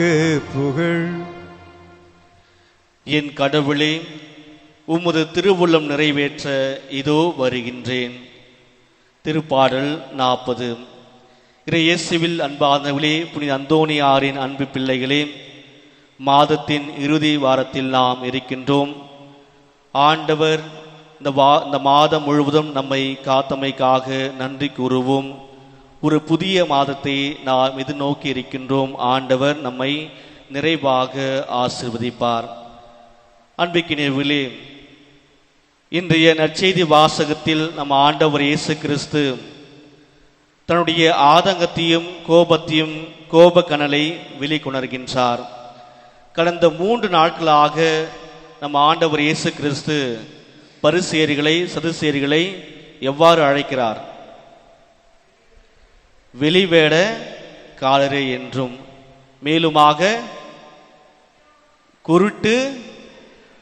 உமக்கு புகழ். என் கடவுளே உமது திருவுள்ளம் நிறைவேற்ற இதோ வருகின்றேன். திருப்பாடல் நாற்பது. இறையேசுவில் அன்பானவளே புனித அந்தோணியாரின் அன்பு பிள்ளைகளே மாதத்தின் இறுதி வாரத்தில் நாம் இருக்கின்றோம். ஆண்டவர் இந்த வா இந்த மாதம் முழுவதும் நம்மை காத்தமைக்காக நன்றி கூறுவோம். ஒரு புதிய மாதத்தை நாம் நோக்கி இருக்கின்றோம்? ஆண்டவர் நம்மை நிறைவாக ஆசிர்வதிப்பார். அன்பிக்கினர்களே இன்றைய நற்செய்தி வாசகத்தில் நம் ஆண்டவர் இயேசு கிறிஸ்து தன்னுடைய ஆதங்கத்தையும் கோபத்தையும் கோப கனலை வெளிக்கொணர்கின்றார். கடந்த மூன்று நாட்களாக நம் ஆண்டவர் இயேசு கிறிஸ்து பரிசேரிகளை சதுசேரிகளை எவ்வாறு அழைக்கிறார்? வெளிவேட காலரே என்றும் மேலுமாக குருட்டு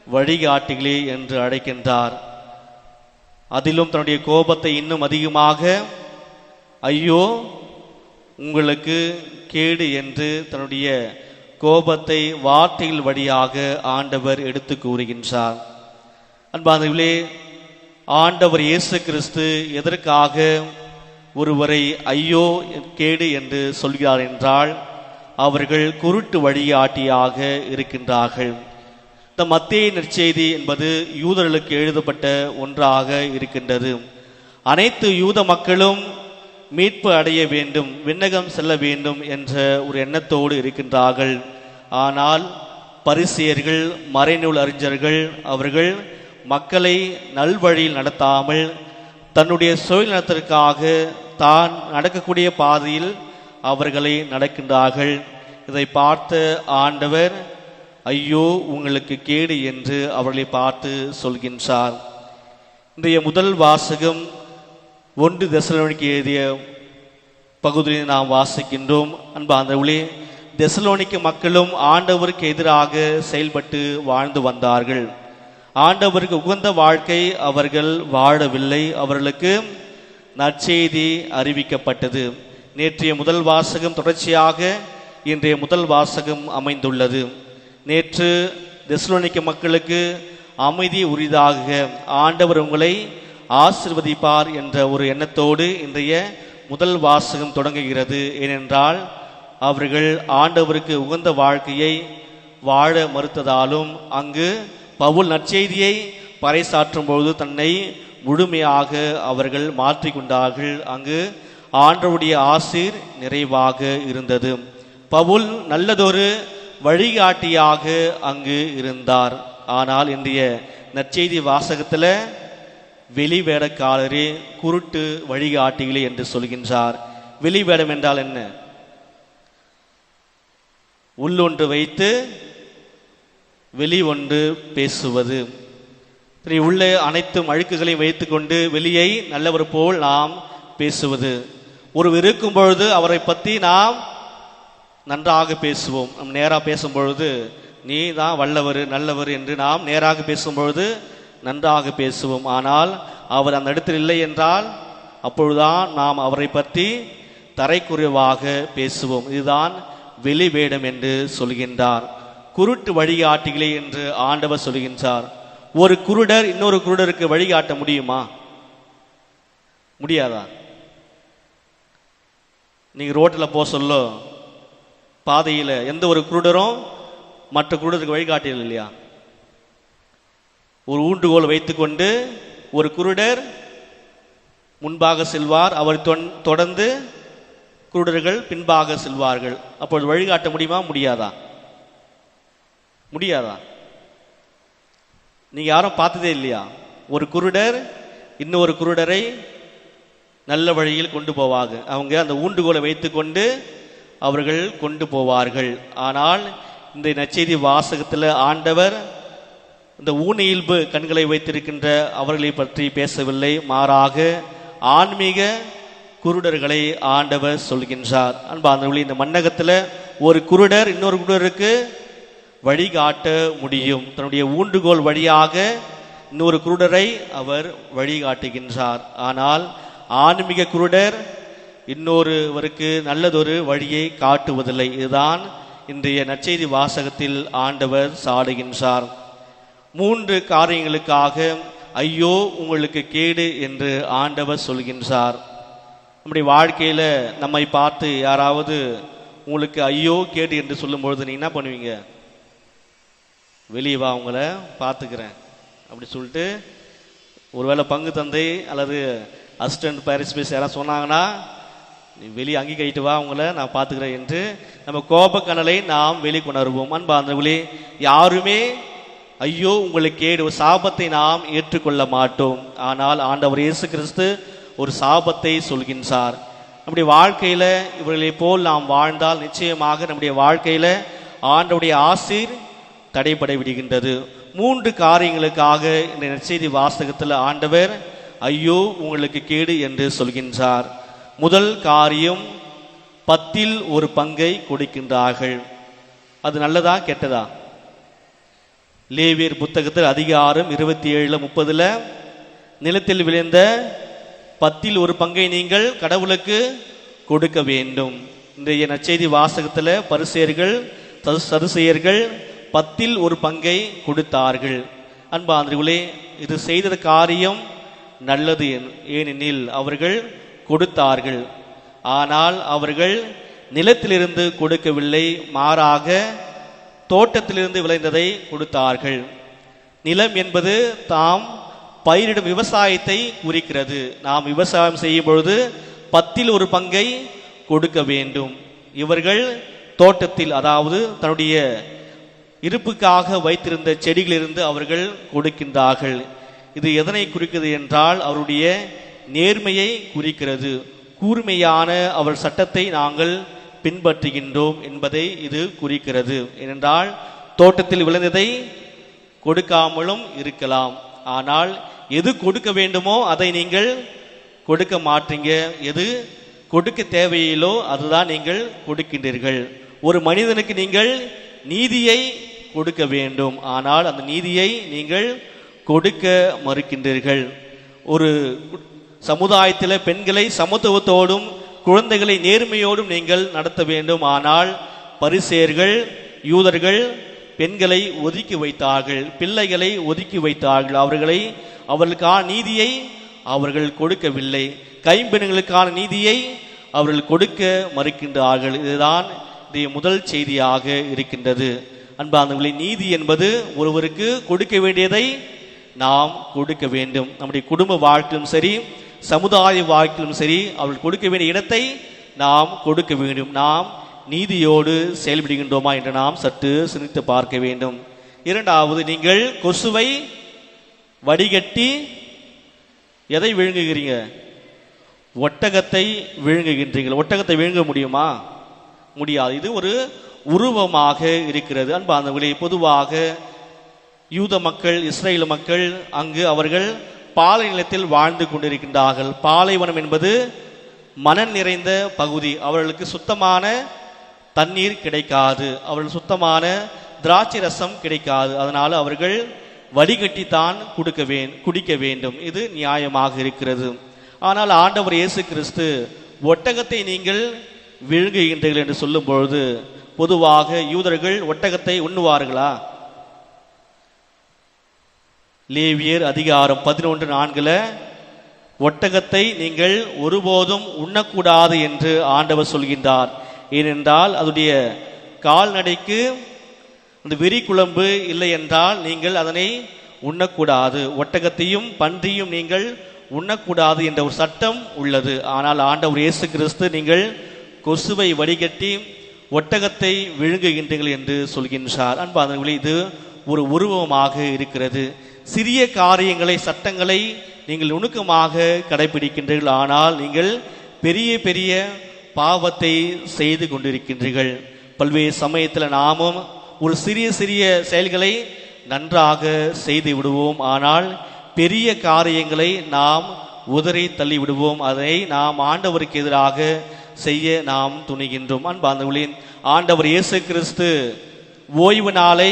வழிகாட்டிகளே என்று அழைக்கின்றார். அதிலும் தன்னுடைய கோபத்தை இன்னும் அதிகமாக ஐயோ உங்களுக்கு கேடு என்று தன்னுடைய கோபத்தை வார்த்தைகள் வழியாக ஆண்டவர் எடுத்து கூறுகின்றார். அன்பானவர்களே ஆண்டவர் இயேசு கிறிஸ்து எதற்காக ஒருவரை ஐயோ கேடு என்று சொல்கிறார் என்றால் அவர்கள் குருட்டு வழியாட்டியாக இருக்கின்றார்கள். இந்த மத்திய நற்செய்தி என்பது யூதர்களுக்கு எழுதப்பட்ட ஒன்றாக இருக்கின்றது. அனைத்து யூத மக்களும் மீட்பு அடைய வேண்டும் விண்ணகம் செல்ல வேண்டும் என்ற ஒரு எண்ணத்தோடு இருக்கின்றார்கள். ஆனால் பரிசியர்கள் மறைநூல் அறிஞர்கள் அவர்கள் மக்களை நல்வழியில் நடத்தாமல் தன்னுடைய சுயநலத்திற்காக தான் நடக்கக்கூடிய பாதையில் அவர்களை நடக்கின்றார்கள். இதை பார்த்த ஆண்டவர் ஐயோ உங்களுக்கு கேடு என்று அவர்களை பார்த்து சொல்கின்றார். இன்றைய முதல் வாசகம் ஒன்று தசலோனிக்கு எழுதிய பகுதியில் நாம் வாசிக்கின்றோம். அன்பாந்தவர்களே தெசலோனிக்கு மக்களும் ஆண்டவருக்கு எதிராக செயல்பட்டு வாழ்ந்து வந்தார்கள். ஆண்டவருக்கு உகந்த வாழ்க்கை அவர்கள் வாழவில்லை. அவர்களுக்கு நற்செய்தி அறிவிக்கப்பட்டது. நேற்றைய முதல் வாசகம் தொடர்ச்சியாக இன்றைய முதல் வாசகம் அமைந்துள்ளது. நேற்று தெசலோனிக்க மக்களுக்கு அமைதி உரிதாக ஆண்டவர் உங்களை ஆசிர்வதிப்பார் என்ற ஒரு எண்ணத்தோடு இன்றைய முதல் வாசகம் தொடங்குகிறது. ஏனென்றால் அவர்கள் ஆண்டவருக்கு உகந்த வாழ்க்கையை வாழ மறுத்ததாலும் அங்கு பவுல் நற்செய்தியை பறைசாற்றும் பொழுது தன்னை முழுமையாக அவர்கள் மாற்றிக்கொண்டார்கள். அங்கு ஆண்டவுடைய ஆசீர் நிறைவாக இருந்தது. பவுல் நல்லதொரு வழிகாட்டியாக அங்கு இருந்தார். ஆனால் இன்றைய நற்செய்தி வாசகத்தில் வெளிவேடக்காரரே குருட்டு வழிகாட்டிகளே என்று சொல்கின்றார். வெளிவேடம் என்றால் என்ன? உள்ளொன்று வைத்து வெளி ஒன்று பேசுவது. சரி உள்ளே அனைத்து அழுக்குகளையும் வைத்துக்கொண்டு வெளியை நல்லவர் போல் நாம் பேசுவது. ஒருவர் இருக்கும் பொழுது அவரை பற்றி நாம் நன்றாக பேசுவோம். நம் நேராக பேசும் பொழுது நீ தான் வல்லவர் நல்லவர் என்று நாம் நேராக பேசும் பொழுது நன்றாக பேசுவோம். ஆனால் அவர் அந்த இடத்தில் இல்லை என்றால் அப்பொழுதுதான் நாம் அவரை பற்றி தரைக்குறைவாக பேசுவோம். இதுதான் வெளி வேடம் என்று சொல்கின்றார். குருட்டு வழிகாட்டிகளே என்று ஆண்டவர் சொல்கின்றார். ஒரு குருடர் இன்னொரு குருடருக்கு வழிகாட்ட முடியுமா? முடியாதா? நீங்க ரோட்டில் போக சொல்ல. பாதையில் எந்த ஒரு குருடரும் மற்ற குருடருக்கு வழிகாட்டியல் இல்லையா? ஒரு ஊண்டுகோல் வைத்துக்கொண்டு ஒரு குருடர் முன்பாக செல்வார் அவர் தொன்- தொடர்ந்து குருடர்கள் பின்பாக செல்வார்கள். அப்பொழுது வழிகாட்ட முடியுமா? முடியாதா? முடியாதா? நீங்கள் யாரும் பார்த்ததே இல்லையா? ஒரு குருடர் இன்னொரு குருடரை நல்ல வழியில் கொண்டு போவாங்க. அவங்க அந்த ஊண்டுகோலை வைத்துக்கொண்டு அவர்கள் கொண்டு போவார்கள். ஆனால் இந்த நச்செய்தி வாசகத்தில் ஆண்டவர் இந்த ஊனியல்பு கண்களை வைத்திருக்கின்ற அவர்களை பற்றி பேசவில்லை. மாறாக ஆன்மீக குருடர்களை ஆண்டவர் சொல்கின்றார். அன்பார்ந்தவர்களே இந்த மன்னகத்தில் ஒரு குருடர் இன்னொரு குருடருக்கு வழிகாட்ட முடியும். தன்னுடைய ஊண்டுகோல் வழியாக இன்னொரு குருடரை அவர் வழிகாட்டுகின்றார். ஆனால் ஆன்மீக குருடர் இன்னொருவருக்கு நல்லதொரு வழியை காட்டுவதில்லை. இதுதான் இன்றைய நற்செய்தி வாசகத்தில் ஆண்டவர் சாடுகின்றார். மூன்று காரியங்களுக்காக ஐயோ உங்களுக்கு கேடு என்று ஆண்டவர் சொல்கின்றார். நம்முடைய வாழ்க்கையில் நம்மை பார்த்து யாராவது உங்களுக்கு ஐயோ கேடு என்று சொல்லும்பொழுது நீங்கள் என்ன பண்ணுவீங்க? வெளியே வா உங்களை பார்த்துக்கிறேன். அப்படி சொல்லிட்டு ஒருவேளை பங்கு தந்தை அல்லது அசிஸ்டன்ட் பாரிஸ்பேஸ் யாராவது சொன்னாங்கன்னா நீ வெளியே அங்கி கைட்டு வா உங்களை நான் பார்த்துக்கிறேன் என்று நம்ம கோபக்கனலை நாம் வெளிக்கொணர்வோம். அன்பார்ந்தவர்களே யாருமே ஐயோ உங்களுக்கு கேடு ஒரு சாபத்தை நாம் ஏற்றுக்கொள்ள மாட்டோம். ஆனால் ஆண்டவர் இயேசு கிறிஸ்து ஒரு சாபத்தை சொல்கின்றார். நம்முடைய வாழ்க்கையில் இவர்களை போல் நாம் வாழ்ந்தால் நிச்சயமாக நம்முடைய வாழ்க்கையில் ஆண்டவுடைய ஆசீர் தடைபட விடுகின்றது மூன்று காரியங்களுக்காக இந்த நற்செய்தி வாசகத்தில் ஆண்டவர் ஐயோ உங்களுக்கு கேடு என்று சொல்கின்றார். முதல் காரியம் பத்தில் ஒரு பங்கை கொடுக்கின்றார்கள். அது நல்லதா கெட்டதா? லேவியர் புத்தகத்தில் அதிகாரம் இருபத்தி ஏழில் முப்பதில் நிலத்தில் விளைந்த பத்தில் ஒரு பங்கை நீங்கள் கடவுளுக்கு கொடுக்க வேண்டும். இன்றைய நற்செய்தி வாசகத்தில் பரிசேயர்கள் சதுசெயர்கள் பத்தில் ஒரு பங்கை கொடுத்தார்கள். அன்பாந்திரிகளே இது செய்த காரியம் நல்லது ஏனெனில் அவர்கள் கொடுத்தார்கள். ஆனால் அவர்கள் நிலத்திலிருந்து கொடுக்கவில்லை மாறாக தோட்டத்திலிருந்து விளைந்ததை கொடுத்தார்கள். நிலம் என்பது தாம் பயிரிடும் விவசாயத்தை குறிக்கிறது. நாம் விவசாயம் செய்யும் பொழுது பத்தில் ஒரு பங்கை கொடுக்க வேண்டும். இவர்கள் தோட்டத்தில் அதாவது தன்னுடைய இருப்புக்காக வைத்திருந்த செடிகளிலிருந்து அவர்கள் கொடுக்கின்றார்கள். இது எதனை குறிக்கிறது என்றால் அவருடைய நேர்மையை குறிக்கிறது. கூர்மையான அவர் சட்டத்தை நாங்கள் பின்பற்றுகின்றோம் என்பதை இது குறிக்கிறது. ஏனென்றால் தோட்டத்தில் விளைந்ததை கொடுக்காமலும் இருக்கலாம். ஆனால் எது கொடுக்க வேண்டுமோ அதை நீங்கள் கொடுக்க மாட்டீங்க. எது கொடுக்க தேவையிலோ அதுதான் நீங்கள் கொடுக்கின்றீர்கள். ஒரு மனிதனுக்கு நீங்கள் நீதியை கொடுக்க வேண்டும். ஆனால் அந்த நீதியை நீங்கள் கொடுக்க மறுக்கின்றீர்கள். ஒரு சமுதாயத்தில் பெண்களை சமத்துவத்தோடும் குழந்தைகளை நேர்மையோடும் நீங்கள் நடத்த வேண்டும். ஆனால் பரிசேர்கள் யூதர்கள் பெண்களை ஒதுக்கி வைத்தார்கள் பிள்ளைகளை ஒதுக்கி வைத்தார்கள். அவர்களை அவர்களுக்கான நீதியை அவர்கள் கொடுக்கவில்லை. கைம்பெண்களுக்கான நீதியை அவர்கள் கொடுக்க மறுக்கின்றார்கள். இதுதான் இது முதல் செய்தியாக இருக்கின்றது. அன்பானவர்களே நீதி என்பது ஒருவருக்கு கொடுக்க வேண்டியதை நாம் கொடுக்க வேண்டும். நம்முடைய குடும்ப வாழ்க்கையிலும் சரி சமுதாய வாழ்க்கையிலும் சரி அவர்கள் கொடுக்க வேண்டிய இடத்தை நாம் கொடுக்க வேண்டும். நாம் நீதியோடு செயல்படுகின்றோமா என்று நாம் சற்று சிந்தித்து பார்க்க வேண்டும். இரண்டாவது நீங்கள் கொசுவை வடிகட்டி எதை விழுங்குகிறீங்க? ஒட்டகத்தை விழுங்குகின்றீர்கள். ஒட்டகத்தை விழுங்க முடியுமா? முடியாது. இது ஒரு உருவமாக இருக்கிறது. அன்பானவர்களே பொதுவாக யூத மக்கள் இஸ்ரேல் மக்கள் அங்கு அவர்கள் பாலை நிலத்தில் வாழ்ந்து கொண்டிருக்கின்றார்கள். பாலைவனம் என்பது மனம் நிறைந்த பகுதி. அவர்களுக்கு சுத்தமான தண்ணீர் கிடைக்காது. அவர்கள் சுத்தமான திராட்சை ரசம் கிடைக்காது. அதனால் அவர்கள் வடிகட்டித்தான் கொடுக்க வே குடிக்க வேண்டும். இது நியாயமாக இருக்கிறது. ஆனால் ஆண்டவர் இயேசு கிறிஸ்து ஒட்டகத்தை நீங்கள் விழுங்குகின்றீர்கள் என்று சொல்லும் பொழுது பொதுவாக யூதர்கள் ஒட்டகத்தை உண்ணுவார்களா? லேவியர் அதிகாரம் பதினொன்று நான்குல ஒட்டகத்தை நீங்கள் ஒருபோதும் உண்ணக்கூடாது என்று ஆண்டவர் சொல்கின்றார். ஏனென்றால் அதுடைய கால்நடைக்கு அந்த வெறி குழம்பு இல்லை என்றால் நீங்கள் அதனை உண்ணக்கூடாது. ஒட்டகத்தையும் பன்றியும் நீங்கள் உண்ணக்கூடாது என்ற ஒரு சட்டம் உள்ளது. ஆனால் ஆண்டவர் இயேசு கிறிஸ்து நீங்கள் கொசுவை வடிகட்டி ஒட்டகத்தை விழுங்குகின்றீர்கள் என்று சொல்கின்றார். அன்பாதவர்களே இது ஒரு உருவமாக இருக்கிறது. சிறிய காரியங்களை சட்டங்களை நீங்கள் நுணுக்கமாக கடைபிடிக்கின்றீர்கள். ஆனால் நீங்கள் பெரிய பெரிய பாவத்தை செய்து கொண்டிருக்கின்றீர்கள். பல்வேறு சமயத்தில் நாமும் ஒரு சிறிய சிறிய செயல்களை நன்றாக செய்து விடுவோம். ஆனால் பெரிய காரியங்களை நாம் உதறி தள்ளி விடுவோம் அதை நாம் ஆண்டவருக்கு எதிராக செய்ய நாம் துணிகின்றோம். அன்பாந்தவர்களின் ஆண்டவர் இயேசு கிறிஸ்து ஓய்வு நாளை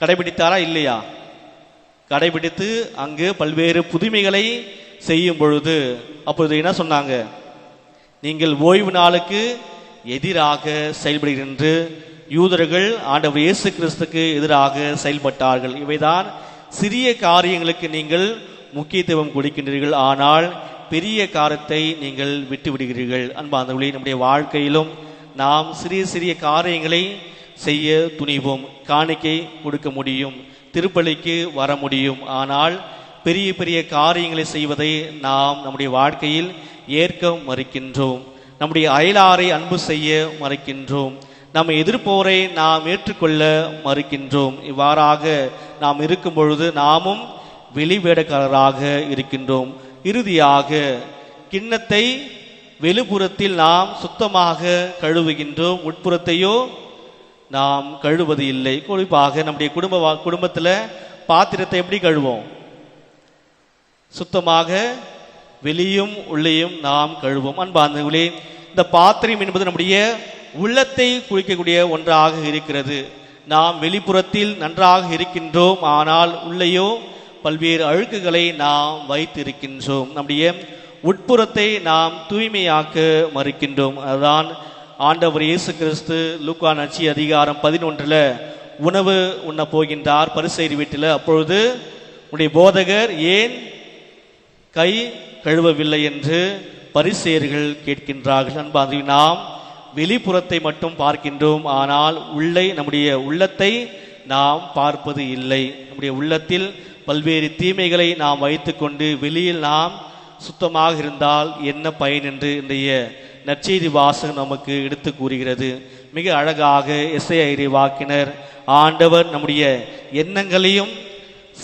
கடைபிடித்தாரா இல்லையா? கடைபிடித்து அங்கு பல்வேறு புதுமைகளை செய்யும் பொழுது அப்பொழுது என்ன சொன்னாங்க? நீங்கள் ஓய்வு நாளுக்கு எதிராக செயல்படுகின்ற யூதர்கள் ஆண்டவர் இயேசு கிறிஸ்துக்கு எதிராக செயல்பட்டார்கள். இவைதான் சிறிய காரியங்களுக்கு நீங்கள் முக்கியத்துவம் கொடுக்கின்றீர்கள். ஆனால் பெரிய காரத்தை நீங்கள் விட்டு விடுகிறீர்கள் அன்பாந்தவர்களே நம்முடைய வாழ்க்கையிலும் நாம் சிறிய சிறிய காரியங்களை செய்ய துணிவோம். காணிக்கை கொடுக்க முடியும் திருப்பலிக்கு வர முடியும். ஆனால் பெரிய பெரிய காரியங்களை செய்வதை நாம் நம்முடைய வாழ்க்கையில் ஏற்க மறுக்கின்றோம். நம்முடைய அயலாரை அன்பு செய்ய மறுக்கின்றோம். நம்ம எதிர்ப்போரை நாம் ஏற்றுக்கொள்ள மறுக்கின்றோம். இவ்வாறாக நாம் இருக்கும் பொழுது நாமும் வெளிவேடக்காரராக இருக்கின்றோம். இறுதியாக கிண்ணத்தை வெளிப்புறத்தில் நாம் சுத்தமாக கழுவுகின்றோம். உட்புறத்தையோ நாம் கழுவது இல்லை. குறிப்பாக நம்முடைய குடும்ப குடும்பத்தில் பாத்திரத்தை எப்படி கழுவோம்? சுத்தமாக வெளியும் உள்ளேயும் நாம் கழுவோம். அன்பார்ந்தவர்களே இந்த பாத்திரம் என்பது நம்முடைய உள்ளத்தை குளிக்கக்கூடிய ஒன்றாக இருக்கிறது. நாம் வெளிப்புறத்தில் நன்றாக இருக்கின்றோம். ஆனால் உள்ளேயோ பல்வேறு அழுக்குகளை நாம் வைத்திருக்கின்றோம். நம்முடைய உட்புறத்தை நாம் தூய்மையாக்க மறுக்கின்றோம். அதுதான் ஆண்டவர் இயேசு கிறிஸ்து லூக்கா நச்சி அதிகாரம் பதினொன்றில் உணவு உண்ண போகின்றார் பரிசெய்தி வீட்டில். அப்பொழுது உடைய போதகர் ஏன் கை கழுவவில்லை என்று பரிசேயர்கள் கேட்கின்றார்கள். அன்பாதி நாம் வெளிப்புறத்தை மட்டும் பார்க்கின்றோம். ஆனால் உள்ளே நம்முடைய உள்ளத்தை நாம் பார்ப்பது இல்லை. நம்முடைய உள்ளத்தில் பல்வேறு தீமைகளை நாம் வைத்துக்கொண்டு வெளியில் நாம் சுத்தமாக இருந்தால் என்ன பயன் என்று இன்றைய நற்செய்தி வாசகம் நமக்கு எடுத்து கூறுகிறது. மிக அழகாக இசையறி வாக்கினர் ஆண்டவர் நம்முடைய எண்ணங்களையும்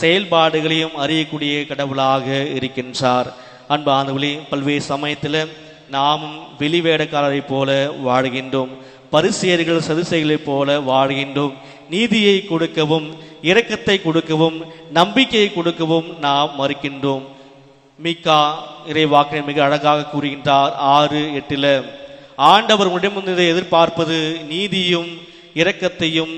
செயல்பாடுகளையும் அறியக்கூடிய கடவுளாக இருக்கின்றார். அன்பு ஆண்டவர்களே பல்வேறு சமயத்தில் நாமும் வெளிவேடக்காரரைப் போல வாழ்கின்றோம். பரிசியர்கள் சதுசைகளைப் போல வாழ்கின்றோம். நீதியை கொடுக்கவும் இரக்கத்தை கொடுக்கவும் நம்பிக்கையை கொடுக்கவும் நாம் மறுக்கின்றோம். மீகா இறைவாக்கினர் மிக அழகாக கூறுகின்றார். ஆறு எட்டில் ஆண்டவர் உடம்பு எதிர்பார்ப்பது நீதியும் இரக்கத்தையும்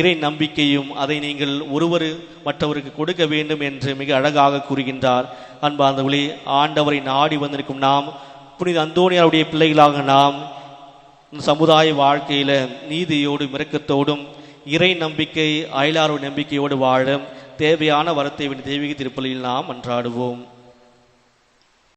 இறை நம்பிக்கையும் அதை நீங்கள் ஒருவர் மற்றவருக்கு கொடுக்க வேண்டும் என்று மிக அழகாக கூறுகின்றார். அன்பார்ந்தவர்களே ஆண்டவரை நாடி வந்திருக்கும் நாம் புனித அந்தோணியாருடைய பிள்ளைகளாக நாம் சமுதாய வாழ்க்கையில் நீதியோடும் இரக்கத்தோடும் இறை நம்பிக்கை அயலாறு நம்பிக்கையோடு வாழ தேவையான வரத்தை தெய்வீக திருப்பலியில் நாம் அன்றாடுவோம்.